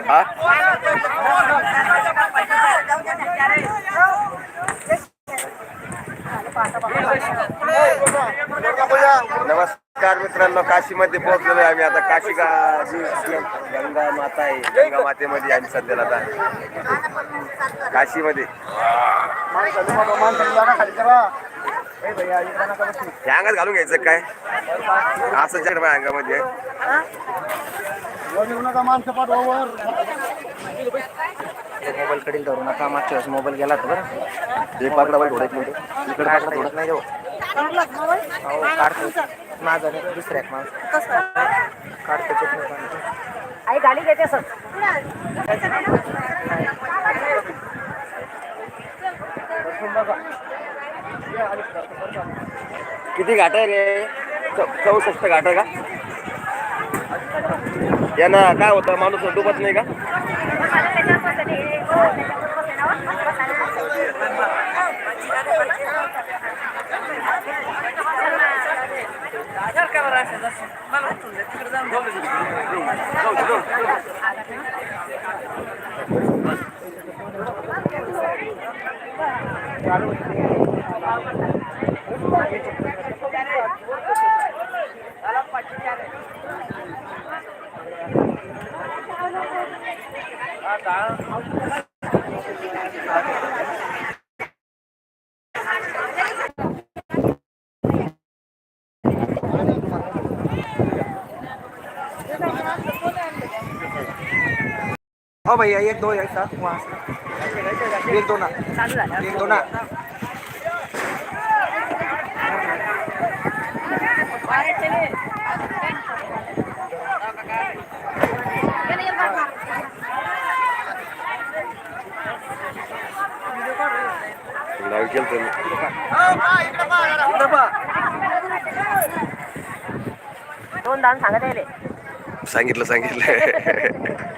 हा? नमस्कार मित्रांनो काशीमध्ये पोहोचलेलो आहे आम्ही. आता काशी गा जी गंगा माता आहे गंगा मातेमध्ये आम्ही सध्याला आता काशीमध्ये. अंगात घालून घ्यायचं काय? असं जड अंगामध्ये. मोबाईल कडील धरू नका मागच्या वेळेस मोबाईल गेला तर बरं. एक पाकडा बाई थोडं मिनिट इकडे काढला थोडं नाही देऊ. काढतो माझा नाही दुसऱ्या एक माणूस. काढतो चटणी. आई गाडी घेते सर. किती घाट आहे रे? चौ- चौसष्ट घाट आहे का? यांना काय होतं माणूस डुबत नाही का? हो भैया एक दो एक साथ वहाँ से एक दो ना चालू झालं एक दो ना लाईव्ह केलं दोन दान सांगत सांगितलं सांगितलं.